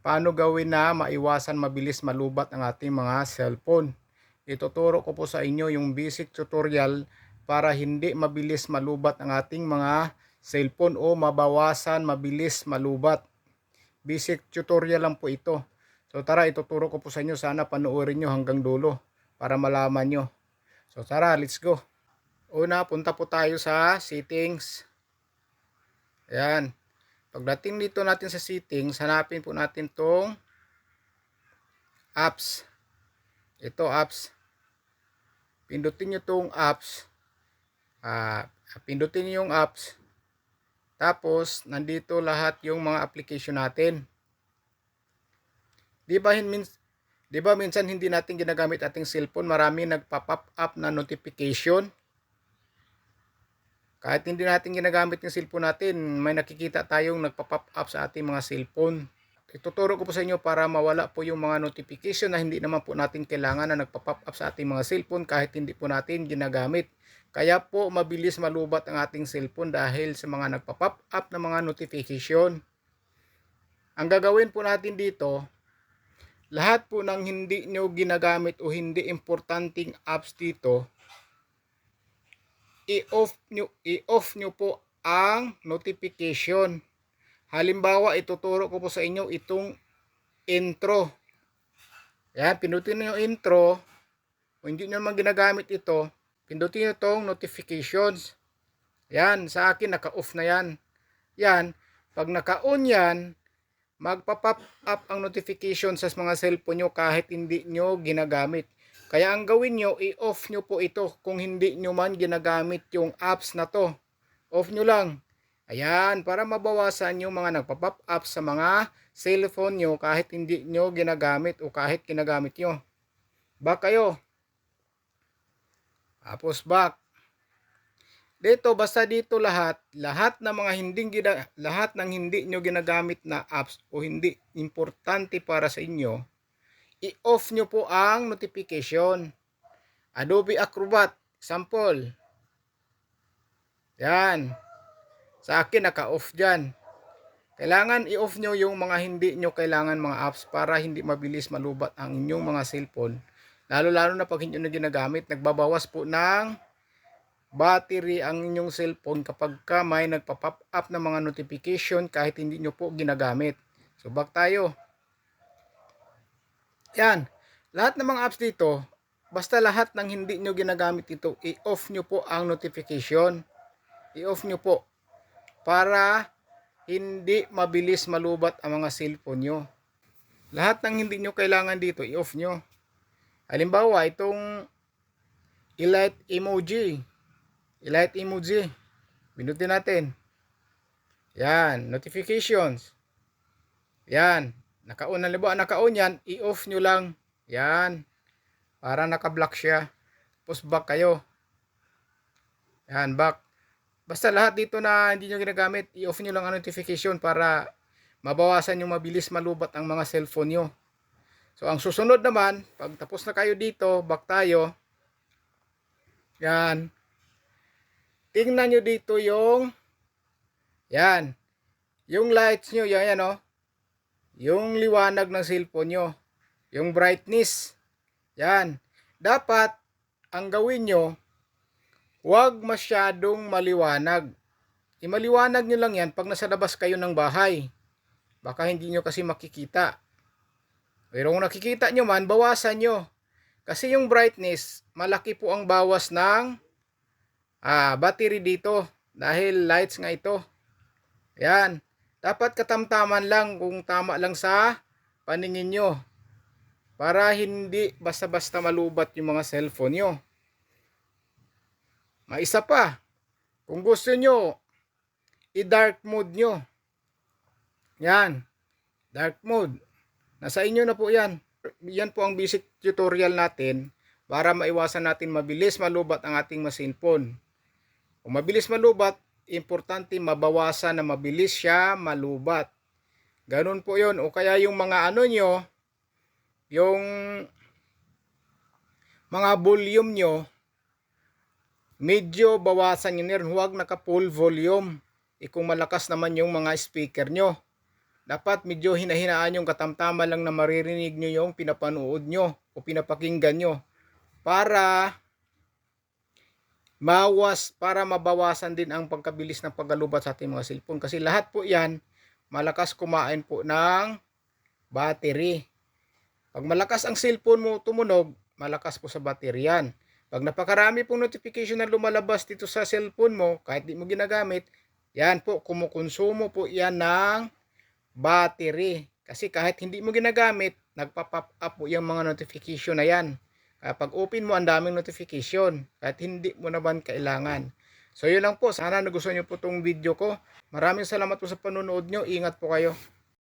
paano gawin na maiwasan mabilis malubat ang ating mga cellphone. Ituturo ko po sa inyo yung basic tutorial para hindi mabilis malubat ang ating mga cellphone o mabawasan mabilis malubat. Basic tutorial lang po ito. So tara, ituturo ko po sa inyo. Sana panoorin nyo hanggang dulo para malaman nyo. So tara, let's go. Una, punta po tayo sa settings. Ayan. Pagdating dito natin sa settings, hanapin po natin tong apps. Ito apps. Pindutin nyo tong apps. Ah, pindutin nyo yung apps. Tapos, nandito lahat yung mga application natin. Di ba, min, di ba minsan hindi natin ginagamit ating cellphone, marami nagpa-pop up na notification. Kahit hindi natin ginagamit yung cellphone natin, may nakikita tayong nagpa-pop up sa ating mga cellphone. Ituturo ko po sa inyo para mawala po yung mga notification na hindi naman po natin kailangan na nagpa-pop up sa ating mga cellphone kahit hindi po natin ginagamit. Kaya po mabilis malubat ang ating cellphone dahil sa mga nagpa-pop up na mga notification. Ang gagawin po natin dito, lahat po ng hindi nyo ginagamit o hindi importanteng apps dito, i-off nyo, i-off nyo po ang notification. Halimbawa, ituturo ko po sa inyo itong intro. Yan, pindutin nyo yung intro. Kung hindi nyo naman ginagamit ito, pindutin nyo itong notifications. Yan, sa akin naka-off na yan. Yan, pag naka-on yan, magpa-pop up ang notification sa mga cellphone nyo kahit hindi nyo ginagamit. Kaya ang gawin nyo, i-off nyo po ito kung hindi nyo man ginagamit yung apps na to. Off nyo lang. Ayan, para mabawasan yung mga nagpa-pop up sa mga cellphone nyo kahit hindi nyo ginagamit o kahit ginagamit nyo. Back kayo. Tapos back. Dito basta dito lahat, lahat ng mga hindi lahat ng hindi nyo ginagamit na apps o hindi importante para sa inyo, i-off nyo po ang notification. Adobe Acrobat, sample. Yan. Sa akin naka-off dyan. Kailangan i-off nyo yung mga hindi nyo kailangan mga apps para hindi mabilis malubat ang inyong mga cellphone. Lalo-lalo na pag hindi nyo na ginagamit, nagbabawas po ng battery ang inyong cellphone kapag ka may nagpa-pop up na mga notification kahit hindi nyo po ginagamit. So back tayo. Yan. Lahat ng mga apps dito, basta lahat ng hindi nyo ginagamit ito, i-off nyo po ang notification. I-off nyo po. Para hindi mabilis malubat ang mga cellphone nyo. Lahat ng hindi nyo kailangan dito, i-off nyo. Halimbawa, itong i-light emoji. I-light emoji. Binutin natin. Yan, notifications. Yan, naka-on na libo, naka-on yan, i-off nyo lang. Yan, para naka-block siya. Tapos back kayo. Yan, back. Basta lahat dito na hindi nyo ginagamit, i-off nyo lang ang notification para mabawasan yung mabilis malubat ang mga cellphone nyo. So, ang susunod naman, pag tapos na kayo dito, back tayo. Yan. Tingnan nyo dito yung yan. Yung lights nyo, yan, yan, oh. Yung liwanag ng cellphone nyo. Yung brightness. Yan. Dapat, ang gawin nyo, huwag masyadong maliwanag. Imaliwanag nyo lang yan pag nasa labas kayo ng bahay. Baka hindi nyo kasi makikita. Pero kung nakikita nyo man, bawasan nyo. Kasi yung brightness, malaki po ang bawas ng ah, battery dito. Dahil lights nga ito. Yan. Dapat katamtaman lang kung tama lang sa paningin nyo. Para hindi basta-basta malubat yung mga cellphone nyo. Maisa pa. Kung gusto nyo, i-dark mode nyo. Yan. Dark mode. Nasa inyo na po yan. Yan po ang basic tutorial natin para maiwasan natin mabilis malubat ang ating cellphone. Kung mabilis malubat, importante mabawasan na mabilis siya malubat. Ganun po yon O kaya yung mga ano nyo, yung mga volume nyo, medyo bawasan nyo rin. Huwag naka full volume. E kung malakas naman yung mga speaker nyo. dapat medyo hinahinaan yung katamtama lang na maririnig nyo yung pinapanood nyo o pinapakinggan nyo para mawas para mabawasan din ang pagkabilis ng paggalubat sa ating mga cellphone kasi lahat po yan malakas kumain po ng battery. Pag malakas ang cellphone mo tumunog, malakas po sa battery yan. Pag napakarami pong notification na lumalabas dito sa cellphone mo, kahit di mo ginagamit, yan po, kumukonsumo po yan ng battery. Kasi kahit hindi mo ginagamit, nagpa-pop up po yung mga notification na yan. Kaya pag open mo, ang daming notification. Kahit hindi mo naman kailangan. So yun lang po. Sana nagustuhan nyo po itong video ko. Maraming salamat po sa panonood nyo. Ingat po kayo.